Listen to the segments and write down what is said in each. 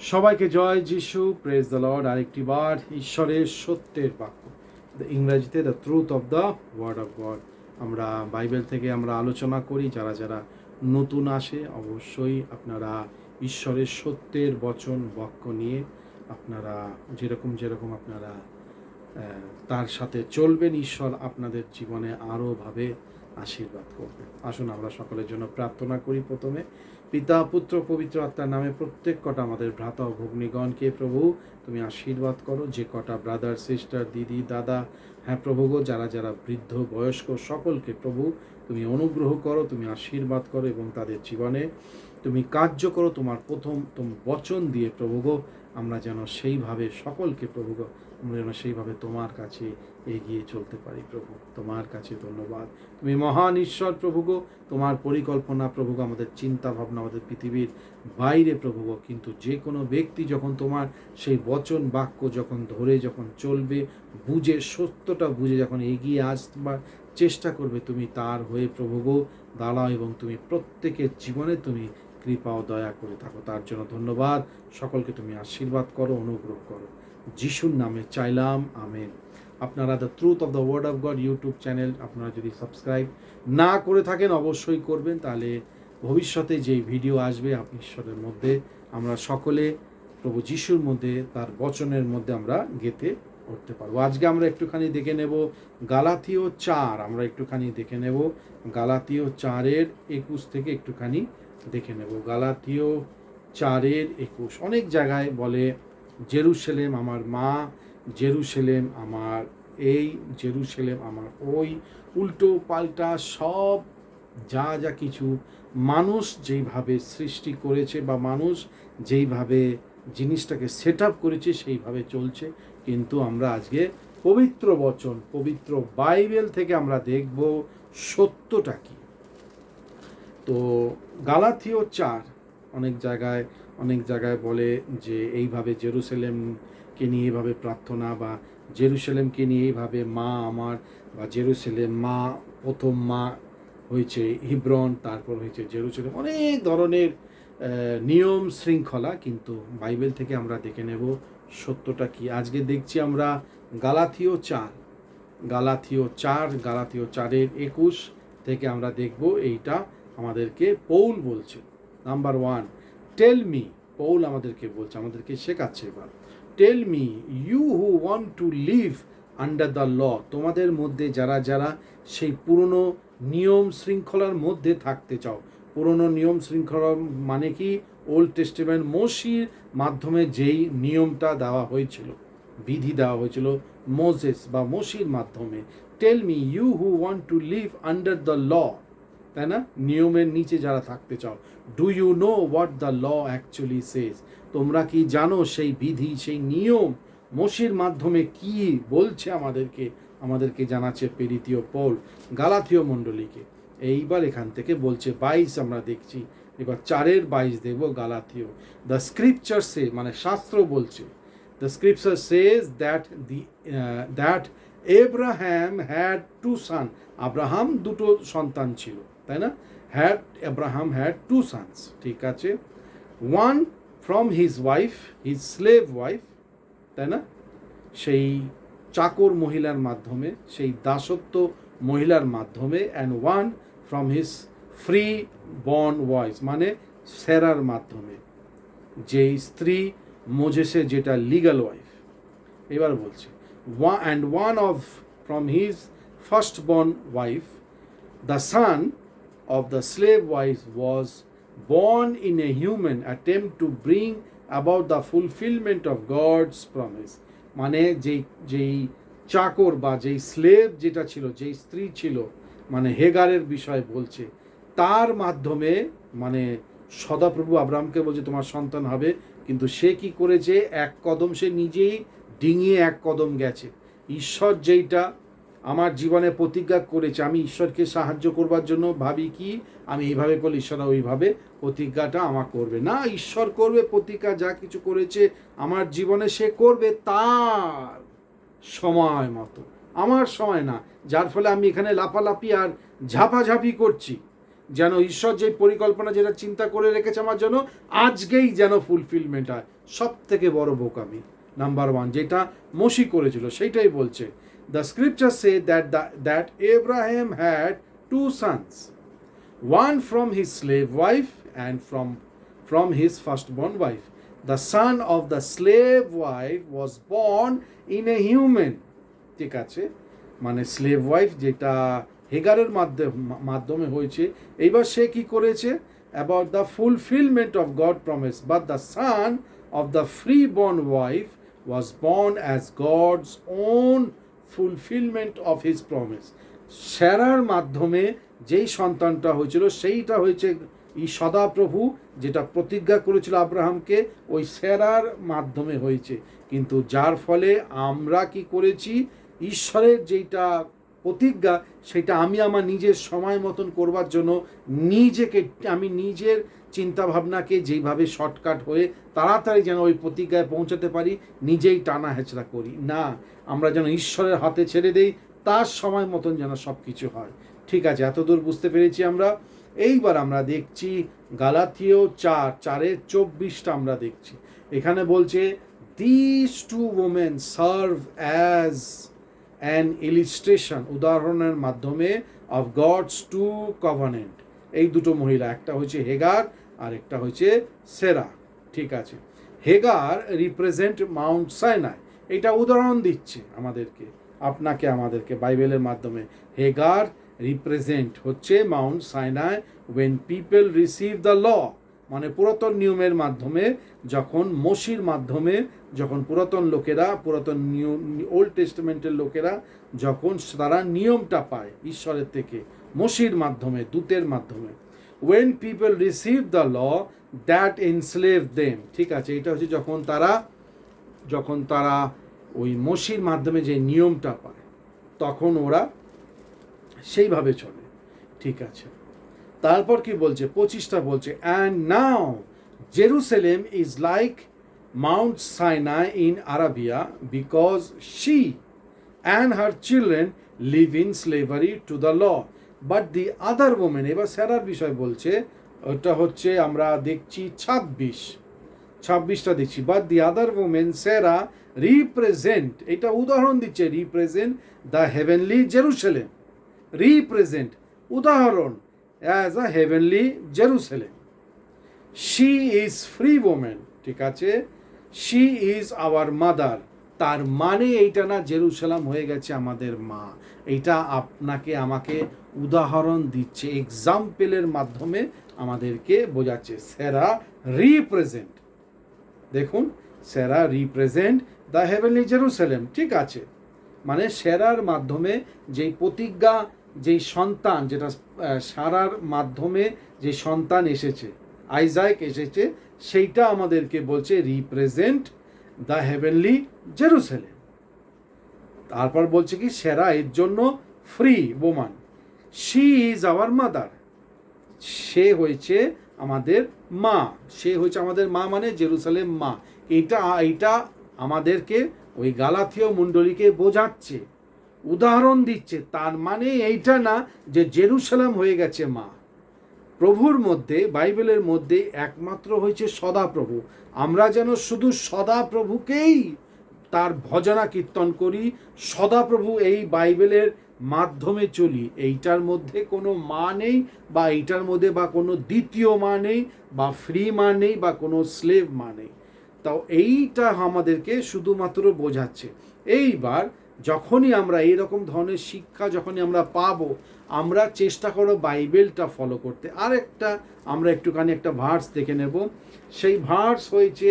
সবাইকে জয় যিশু praise the Lord আরেকটি বার ঈশ্বরের সত্যের বাক্য। ইংরাজিতে the truth of the word of God আমরা বাইবেল থেকে আমরা আলোচনা করি, যারা যারা নতুন আসে, অবশ্যই আপনারা ঈশ্বরের সত্যের বচন, বাক্য নিয়ে আপনারা যেরকম যেরকম আপনারা তার সাথে চলবেন, ঈশ্বর আপনাদের জীবনে আরোভাবে আশীর্বাদ করবে আসুন আমরা সকলের জন্য প্রার্থনা করি প্রথমে। পিতা, পুত্র, পবিত্র আত্মার নামে প্রত্যেক কটা আমাদের ভ্রাতা ও ভগ্নীগণকে প্রভু, তুমি আশীর্বাদ করো। যে কটা ব্রাদার সিস্টার দিদি, দাদা হ্যাঁ প্রভু গো যারা যারা বৃদ্ধ বয়স্ক সকলকে প্রভু তুমি অনুগ্রহ করো তুমি আশীর্বাদ করো এবং তাদের জীবনে তুমি কার্য করো তোমার প্রথম তুমি বচন দিয়ে প্রভু গো আমরা যেন সেইভাবে সকলকে প্রভু গো আমরা যেন সেইভাবে তোমার কাছে এগিয়ে চলতে পারি প্রভু তোমার কাছে ধন্যবাদ তুমি মহান ঈশ্বর প্রভু গো তোমার পরিকল্পনা প্রভু গো, আমাদের চিন্তা ভাবনা আমাদের পৃথিবীর বাইরে প্রভু গো। কিন্তু যে কোনো ব্যক্তি যখন তোমার সেই বচন বাক্য যখন ধরে যখন চলবে বুঝে সত্যটা বুঝে যখন এগিয়ে আসবার চেষ্টা করবে, তুমি তার হয়ে প্রভু গো দাঁড়াও এবং তুমি প্রত্যেকের জীবনে তুমি কৃপা ও দয়া করে থাকো। তার জন্য ধন্যবাদ। সকলকে তুমি আশীর্বাদ করো, অনুগ্রহ করো। যিশুর নামে চাইলাম, আমেন। আপনারা the truth of the word of God YouTube channel, আপনারা যদি সাবস্ক্রাইব না করে থাকেন অবশ্যই করবেন। তাহলে ভবিষ্যতে যেই ভিডিও আসবে আপনি ঈশ্বরের মধ্যে আমরা সকলে প্রভু যিশুর মধ্যে, তার বচনের মধ্যে আমরা গেতে উঠতে পারব। আজকে আমরা একটুখানি দেখে নেব গালাথীয় চার। আমরা একটুখানি দেখে নেব গালাথীয় চারের একুশ থেকে একটুখানি দেখে নেব। গালাথীয় চারের একুশ। অনেক জায়গায় বলে, জেরুসেলেম আমার মা, জেরুসেলেম আমার এই, জেরুসেলেম আমার ওই। উল্টো পাল্টা সব যা যা কিছু মানুষ যেইভাবে সৃষ্টি করেছে বা মানুষ যেইভাবে জিনিসটাকে সেট আপ করেছে সেইভাবে চলছে। কিন্তু আমরা আজকে পবিত্র বচন, পবিত্র বাইবেল থেকে আমরা দেখব সত্যটা কি। তো গালাথিও চার অনেক জায়গায় অনেক জায়গায় বলে যে এইভাবে জেরুসেলেমকে নিয়ে এইভাবে প্রার্থনা বা জেরুসেলেমকে নিয়ে এইভাবে মা আমার বা জেরুসেলেম মা, প্রথম মা হয়েছে হিব্রন, তারপর হয়েছে জেরুসেলেম, অনেক ধরনের নিয়ম শৃঙ্খলা, কিন্তু বাইবেল থেকে আমরা দেখে নেব সত্যটা কি। আজকে দেখছি আমরা গালাথিও চার। গালাথীয় চার, গালাথীয় চারের একুশ থেকে আমরা দেখব এইটা আমাদেরকে পৌল বলছে। নাম্বার ওয়ান, টেল মি, পৌল আমাদেরকে বলছে, আমাদেরকে শেখাচ্ছে এবার। Tell me, you who want to live under the law, তোমাদের মধ্যে যারা যারা সেই পুরনো নিয়ম শৃঙ্খলার মধ্যে থাকতে চাও পুরনো নিয়ম শৃঙ্খলা মানে কি? ওল্ড টেস্টিমেন্ট মসির মাধ্যমে যেই নিয়মটা দেওয়া হয়েছিল, বিধি দেওয়া হয়েছিল মোজেস বা মসির মাধ্যমে tell me you who want to live under the law তাই না? নিয়মের নিচে যারা থাকতে চাও do you know what the law actually says তোমরা কি জানো সেই বিধি, সেই নিয়ম? মসির মাধ্যমে কি বলছে আমাদেরকে? আমাদেরকে জানাচ্ছে পেরিতীয় পৌল, গালাথীয় মণ্ডলীকে। এইবার এখান থেকে বলছে বাইশ আমরা দেখছি। এবার চারের বাইশ দেখব গালাথীয় দ্য স্ক্রিপচার সে মানে শাস্ত্র বলছে। The scripture says that the that Abraham had two son Abraham দুটো সন্তান ছিল, তাই না? Had Abraham had two sons ঠিক আছে? One from his wife his slave wife তাই না? সেই চাকর মহিলার মাধ্যমে, সেই দাসত্ব মহিলার মাধ্যমে and one from his free born wives মানে সেরার মাধ্যমে। যেই স্ত্রী মোজেসে যেটা লিগাল ওয়াইফ এবার বলছে and one of from his first born wife the son of the slave wife was born in a human attempt to bring about the fulfillment of God's promise. মানে যেই যেই চাকর বা যেই স্লেভ যেটা ছিল, যেই স্ত্রী ছিল মানে হেগারের বিষয় বলছে, তার মাধ্যমে মানে সদাপ্রভু আব্রাহামকে বলছে, তোমার সন্তান হবে। কিন্তু সে কি করেছে? এক কদম সে নিজেই ডিঙিয়ে এক কদম গেছে। ঈশ্বর যেইটা আমার জীবনে প্রতিজ্ঞা করেছে, আমি ঈশ্বরকে সাহায্য করবার জন্য ভাবি কি? আমি এইভাবে করলে ঈশ্বর ওইভাবে প্রতিজ্ঞাটা আমার করবে। না, ঈশ্বর করবে, প্রতিজ্ঞা যা কিছু করেছে আমার জীবনে সে করবে তার সময় মতো। আমার সময় না, যার ফলে আমি এখানে লাফালাফি আর ঝাপাঝাপি করছি। যেন ঈশ্বর যে পরিকল্পনা, যেটা চিন্তা করে রেখেছে আমার জন্য, আজকেই যেন ফুলফিলমেন্ট হয়। সব থেকে বড় বোকামি নাম্বার ওয়ান যেটা মসি করেছিল, সেইটাই বলছে। The scripture say that that Abraham had two sons one from from slave wife and from from from first firstborn wife the son of the slave wife was born in a human ঠিক আছে মানে slave wife যেটা হেগারের মাধ্যমে মাধ্যমে হয়েছে। এইবার সে কি করেছে? About the fulfilment of God promise but the son of the free born wife was born as God's own fulfilment of his promise সেরার মাধ্যমে যেই সন্তানটা হয়েছিল, সেইটা হয়েছে এই সদাপ্রভু, যেটা প্রতিজ্ঞা করেছিল আব্রাহামকে, ওই সেরার মাধ্যমে হয়েছে। কিন্তু যার ফলে আমরা কি করেছি? ঈশ্বরের যেটা প্রতিজ্ঞা, সেটা আমি আমার নিজের সময় মতন করবার জন্য নিজেকে, আমি নিজের চিন্তা ভাবনাকে যেইভাবে শর্টকাট হয়ে তাড়াতাড়ি যেন ওই প্রতিজ্ঞায় পৌঁছাতে পারি, নিজেই টানা হেঁচড়া করি। না, আমরা যেন ঈশ্বরের হাতে ছেড়ে দেই, তার সময় মতন যেন সব কিছু হয়। ঠিক আছে, এতদূর বুঝতে পেরেছি আমরা। এইবার আমরা দেখছি গালাথীয় চার, চারের চব্বিশটা আমরা দেখছি। এখানে বলছে this two women serve as an illustration উদাহরণের মাধ্যমে অফ গডস টু কভানেন্ট এই দুটো মহিলা, একটা হচ্ছে হেগার আর একটা হচ্ছে সেরা ঠিক আছে। হেগার রিপ্রেজেন্ট মাউন্ট সাইনাই এটা উদাহরণ দিচ্ছে আমাদেরকে, আপনাকে আমাদেরকে বাইবেলের মাধ্যমে। হেগার রিপ্রেজেন্ট হচ্ছে Mount Sinai when people receive the law মানে পুরাতন নিয়মের মাধ্যমে যখন মসির মাধ্যমে যখন পুরাতন লোকেরা, পুরাতন নিয়ম ওল্ড টেস্টমেন্টের লোকেরা যখন তারা নিয়মটা পায় ঈশ্বরের থেকে, মসির মাধ্যমে, দূতের মাধ্যমে when people receive the law that enslave them ঠিক আছে, এটা হচ্ছে যখন তারা যখন তারা ওই মসির মাধ্যমে যে নিয়মটা পায়, তখন ওরা সেইভাবে চলে, ঠিক আছে। তারপর কি বলছে? পঁচিশটা বলছে and now Jerusalem is like Mount Sinai in Arabia because she and her children live in slavery to the law but the other women এবার স্যারার বিষয় বলছে, ওটা হচ্ছে আমরা দেখছি ছাব্বিশ। ছাব্বিশটা দেখছি। But the other women Sarah represent এটা উদাহরণ দিচ্ছে represent the heavenly Jerusalem represent উদাহরণ as a heavenly Jerusalem she is free women ঠিক আছে? শি ইজ আওয়ার মাদার তার মানে এইটা না জেরুসালাম হয়ে গেছে আমাদের মা। এইটা আপনাকে, আমাকে উদাহরণ দিচ্ছে এক্সাম্পলের মাধ্যমে আমাদেরকে বোঝাচ্ছে। সেরা রিপ্রেজেন্ট দেখুন সেরা রিপ্রেজেন্ট দ্য হেভেনলি জেরুসালেম ঠিক আছে? মানে সেরার মাধ্যমে যেই প্রতিজ্ঞা যেই সন্তান, যেটা সারার মাধ্যমে যে সন্তান এসেছে, আইজাক এসেছে, সেইটা আমাদেরকে বলছে, রিপ্রেজেন্ট দ্য হেভেনলি জেরুসেলেম। তারপর বলছে কি, সেরা, এর জন্য free woman she is our mother. সে হয়েছে আমাদের মা। সে হয়েছে আমাদের মা মানে জেরুসালেম মা। এটা এটা আমাদেরকে ওই গালাথীয় মণ্ডলীকে বোঝাচ্ছে। উদাহরণ দিচ্ছে, তার মানে এইটা না যে জেরুসালাম হয়ে গেছে মা। প্রভুর মধ্যে, বাইবেলের মধ্যে একমাত্র হয়েছে সদাপ্রভু। আমরা যেন শুধু সদাপ্রভুকেই তার ভজনা কীর্তন করি, সদাপ্রভু এই বাইবেলের মাধ্যমে চলি। এইটার মধ্যে কোনো মা নেই, বা এইটার মধ্যে বা কোনো দ্বিতীয় মা নেই, বা ফ্রি মা নেই, বা কোনো স্লেভ মা নেই। তাও এইটা আমাদেরকে শুধুমাত্র বোঝাচ্ছে। এইবার যখনই আমরা এই রকম ধরনের শিক্ষা যখনই আমরা পাবো, আমরা চেষ্টা করো বাইবেলটা ফলো করতে। আর একটা আমরা একটুখানি একটা ভার্স দেখে নেব। সেই ভার্স হয়েছে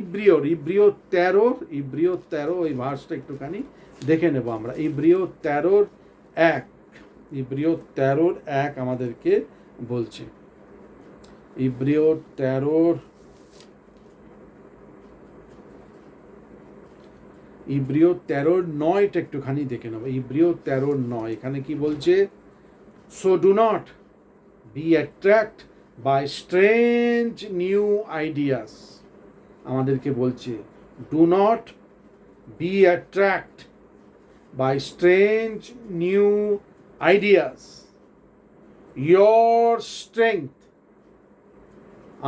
ইব্রিয়র ইব্রিয় তেরোর ইব্রিয় তেরো, ওই ভার্সটা একটুখানি দেখে নেব আমরা। ইব্রিয় তেরোর এক ইব্রিয় তেরোর এক আমাদেরকে বলছে। ইব্রিয় তেরোর ইব্রিয় তেরোর নয়টা একটুখানি দেখে নেব। ইব্রিয় তেরোর নয়। এখানে কি বলছে? So do not be attract by strange new ideas আমাদেরকে বলছে do not be attract by strange new ideas your strength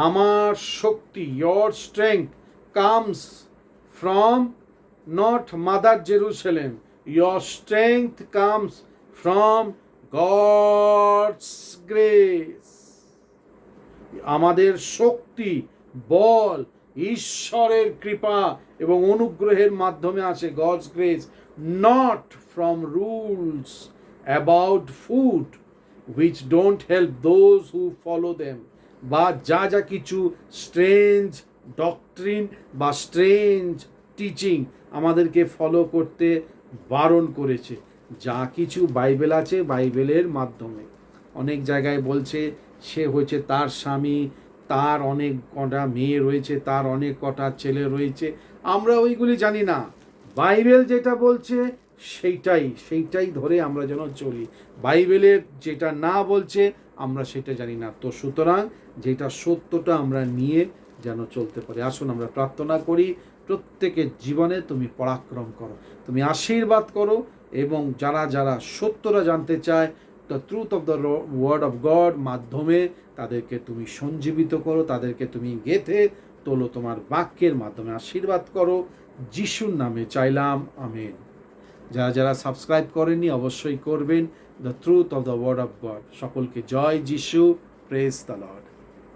আমার শক্তি your strength comes from not mother Jerusalem your strength comes from God's grace আমাদের শক্তি, বল, ঈশ্বরের কৃপা এবং অনুগ্রহের মাধ্যমে আসে God's grace not from rules about food which don't help those who follow them বা যা যা কিছু স্ট্রেঞ্জ ডক্ট্রিন বা স্ট্রেঞ্জ টিচিং আমাদেরকে ফলো করতে বারণ করেছে। যা কিছু বাইবেল আছে, বাইবেলের মাধ্যমে। অনেক জায়গায় বলছে, সে হয়েছে তার স্বামী, তার অনেক কটা মেয়ে রয়েছে, তার অনেক কটা ছেলে রয়েছে। আমরা ওইগুলি জানি না। বাইবেল যেটা বলছে, সেইটাই সেইটাই ধরে আমরা যেন চলি। বাইবেলের যেটা না বলছে, আমরা সেটা জানি না। তো সুতরাং যেটা সত্যটা আমরা নিয়ে যেন চলতে পারি। আসুন আমরা প্রার্থনা করি প্রত্যেকের জীবনে তুমি পরাক্রম করো। তুমি আশীর্বাদ করো এবং যারা যারা সত্যটা জানতে চায় the truth of the word of God মাধ্যমে তাদেরকে তুমি সঞ্জীবিত করো, তাদেরকে তুমি গেথে তোলো, তোমার বাক্যের মাধ্যমে আশীর্বাদ করো। যিশুর নামে চাইলাম, আমেন। যারা যারা সাবস্ক্রাইব করেননি, অবশ্যই করবেন। The truth of the word of God সকলকে জয় যিশু প্রেস দ্য লর্ড